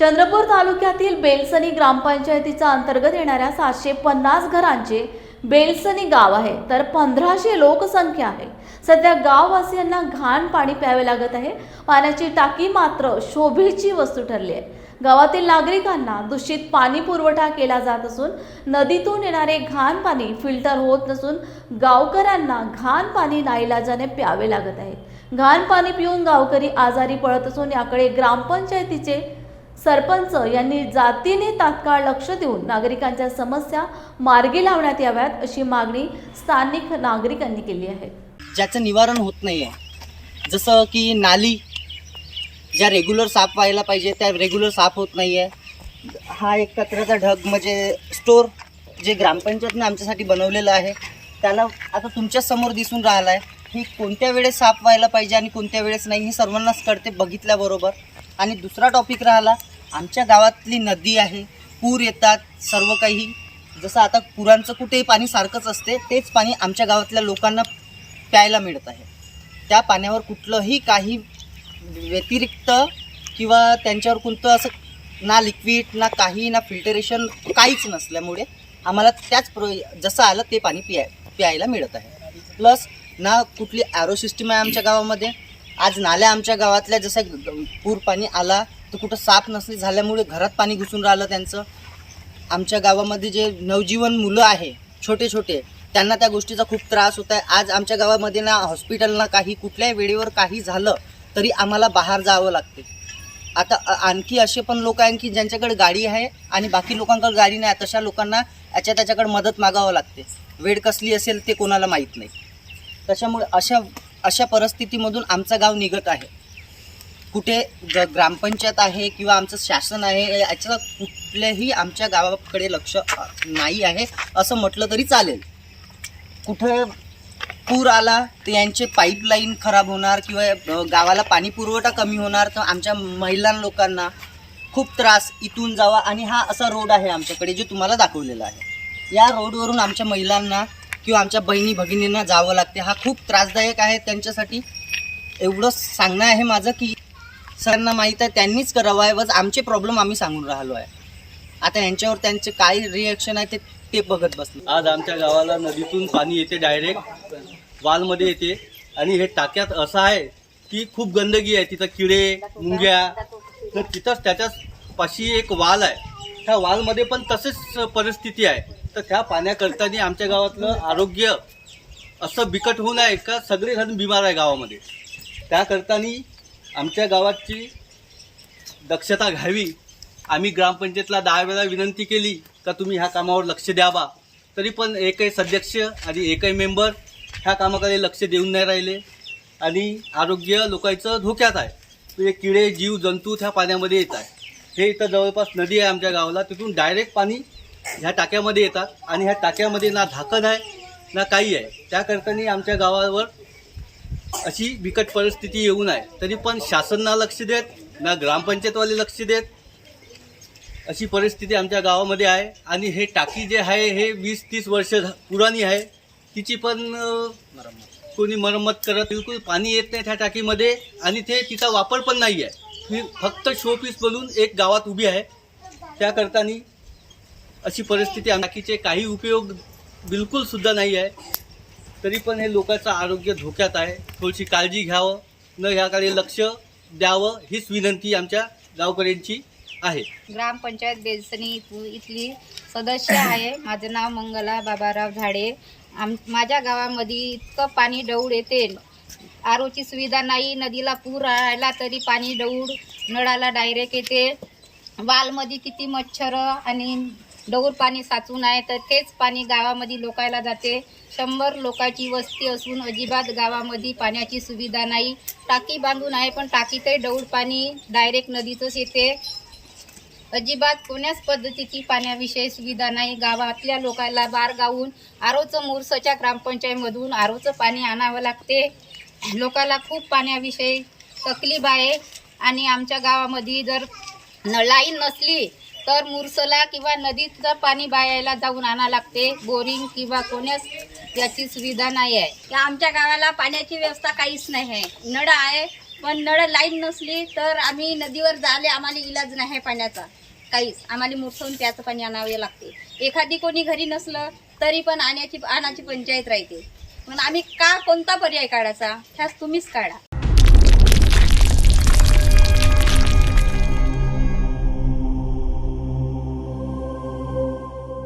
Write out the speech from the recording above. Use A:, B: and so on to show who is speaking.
A: चंद्रपूर तालुक्यातील बेलसनी ग्रामपंचायतीचा अंतर्गत येणाऱ्या सातशे पन्नास घरांचे बेलसनी गाव आहे. तर पंधराशे लोकसंख्या आहे. सध्या गाववासियांना घाण पाणी प्यावे लागत आहे. पाण्याची टाकी मात्र शोभेची वस्तू ठरली आहे. गावातील नागरिकांना दूषित पाणी पुरवठा केला जात असून नदीतून येणारे घाण पाणी फिल्टर होत नसून गावकऱ्यांना घाण पाणी नाईलाजाने प्यावे लागत आहे. घाण पाणी पिऊन गावकरी आजारी पडत असून याकडे ग्रामपंचायतीचे सरपंच यांनी जातीने तात्काळ लक्ष देऊन नागरिकांच्या समस्या मार्गी लावण्यात याव्यात अशी मागणी स्थानिक नागरिकांनी केली आहे.
B: ज्याचं निवारण होत नाही आहे जसं की नाली ज्या रेग्युलर साफ व्हायला पाहिजे त्या रेग्युलर साफ होत नाही आहे हा एक कचऱ्याचा ढग म्हणजे स्टोर जे ग्रामपंचायतने आमच्यासाठी बनवलेलं आहे त्याला आता तुमच्यासमोर दिसून राहिला आहे ही कोणत्या वेळेस साफ व्हायला पाहिजे आणि कोणत्या वेळेस नाही हे सर्वांनाच कळते बघितल्याबरोबर. आणि दुसरा टॉपिक राहिला आमच्या गावातली नदी आहे पूर येतात सर्व काही. जसं आता पुरांचं कुठेही पाणी सारखंच असते तेच पाणी आमच्या गावातल्या लोकांना प्यायला मिळत आहे. त्या पाण्यावर कुठलंही काही व्यतिरिक्त किंवा त्यांच्यावर कोणतं असं ना लिक्विड ना काही ना फिल्टरेशन काहीच नसल्यामुळे आम्हाला त्याच प्र जसं आलं ते पाणी पिया प्यायला मिळत आहे. प्लस ना कुठली ॲरो सिस्टीम आहे आमच्या गावामध्ये. आज नाल्या आमच्या गावातल्या जसं पूर पाणी आला तर कुठं साफ नसली झाल्यामुळे घरात पाणी घुसून राहिलं त्यांचं. आमच्या गावामध्ये जे नवजीवन मुलं आहे छोटे छोटे त्यांना त्या गोष्टीचा खूप त्रास होत आहे आज आमच्या गावामध्ये ना हॉस्पिटल ना काही कुठल्याही वेळेवर काही झालं तरी आम्हाला बाहेर जावं लागते. आता आणखी असे पण लोक आहे की ज्यांच्याकडे गाडी आहे आणि बाकी लोकांकडे गाडी नाही तशा लोकांना याच्या त्याच्याकडे मदत मागावं लागते. वेळ कसली असेल ते कोणाला माहीत नाही. त्याच्यामुळे अशा अशा परिस्थितीमधून आमचं गाव निघत आहे. कुठे ग ग्रामपंचायत आहे किंवा आमचं शासन आहे याचं कुठल्याही आमच्या गावाकडे लक्ष नाही आहे असं म्हटलं तरी चालेल. कुठं पूर आला तर यांचे पाईपलाईन खराब होणार किंवा गावाला पाणी पुरवठा कमी होणार तर आमच्या महिला लोकांना खूप त्रास इथून जावा आणि हा असा रोड आहे आमच्याकडे जो तुम्हाला दाखवलेला आहे. या रोडवरून आमच्या महिलांना किंवा आमच्या बहिणी भगिनींना जावं लागते. हा खूप त्रासदायक आहे. त्यांच्यासाठी एवढं सांगणं आहे माझं की सरांना माहीत आहे त्यांनीच करावं आहे. बस आमचे प्रॉब्लेम आम्ही सांगून राहिलो आहे. आता यांच्यावर त्यांचे काय रिॲक्शन आहे ते ते बघत बसले.
C: आज आमच्या गावाला नदीतून पाणी येते डायरेक्ट वालमध्ये येते. आणि हे टाक्यात असं आहे की खूप गंदगी आहे. तिथं किडे मुंग्या. तर तिथंच त्याच्याच पाशी एक वाल आहे. त्या वालमध्ये पण तसेच परिस्थिती आहे. तर त्या पाण्याकरतानी आमच्या गावातलं आरोग्य असं बिकट होऊन आहे का सगळेजण बिमार आहे गावामध्ये. त्याकरतानी आमच्या गावाची दक्षता घ्यावी. आम्ही ग्रामपंचायतला दहा वेळा विनंती केली का तुम्ही ह्या कामावर लक्ष द्यावा. तरी पण एकही सदस्य आणि एकही मेंबर ह्या कामाकडे लक्ष देऊन नाही राहिले. आणि आरोग्य लोकांचं धोक्यात आहे. म्हणजे किडे जीव जंतू त्या पाण्यामध्ये येत आहे हे इथं जवळपास नदी आहे आमच्या गावाला. तिथून डायरेक्ट पाणी ह्या टाक्यामध्ये येतात. आणि ह्या टाक्यामध्ये ना झाकण आहे ना काही आहे. त्याकरतानी आमच्या गावावर अशी बिकट परिस्थिती येऊन आहे तरी पण शासन ना लक्ष देत ना ग्रामपंचायतवाले लक्ष देत अशी परिस्थिती आमच्या गावामध्ये आहे. आणि हे टाकी जे आहे हे वीस तीस वर्ष झा- पुराणी आहे. तिची पण कोणी मरम्मत करत बिलकुल पाणी येत नाही त्या टाकीमध्ये. आणि ते तिचा वापर पण नाही आहे. ही फक्त शोपीस बनून एक गावात उभी आहे. त्याकरतानी अशी परिस्थिती टाकीचे काही उपयोग बिलकुल सुद्धा नाही आहे. तरी पण हे लोकांचं आरोग्य धोक्यात आहे. थोडीशी काळजी घ्यावं न ह्याकडे लक्ष द्यावं हीच विनंती आमच्या गावकऱ्यांची आहे.
D: ग्रामपंचायत बेलसनी इथली सदस्य आहे. माझं नाव मंगला बाबाराव झाडे. आम माझ्या गावामध्ये इतकं पाणी डौड येते. आरोची सुविधा नाही नदीला पूर आला तरी पाणी डौड नळाला डायरेक्ट येते. वालमध्ये किती मच्छर आणि डोर पाणी साचून आहे तर तेच पाणी गावामध्ये लोकायला जाते. शंभर लोकांची वस्ती असून अजिबात गावामध्ये पाण्याची सुविधा नाही. टाकी बांधून आहे पण टाकीतही डौर पाणी डायरेक्ट नदीतच येते. अजिबात कोण्याच पद्धतीची पाण्याविषयी सुविधा नाही. गावातल्या लोकांना बार गावून आरोचं मुरसच्या ग्रामपंचायतमधून आरोचं पाणी आणावं लागते. लोकाला खूप पाण्याविषयी तकलीफ आहे. आणि आमच्या गावामध्ये जर नळाई नसली तर मुरसला किंवा नदीचं पाणी बायाला जाऊन आणा लागते. बोरिंग किंवा कोण्यास याची सुविधा नाही आहे.
E: या आमच्या गावाला पाण्याची व्यवस्था काहीच नाही आहे. नळ आहे
D: पण नळ लाईन नसली तर आम्ही नदीवर जाले आम्हाला इलाज नाही आहे पाण्याचा. काहीच. आम्हाला मुरसवून त्याचं पाणी आणावे लागते. एखादी कोणी घरी नसलं तरी पण आणायची आणायची पंचायत राहते. मग आम्ही का कोणता पर्याय काढायचा? ह्याच तुम्हीच काढा.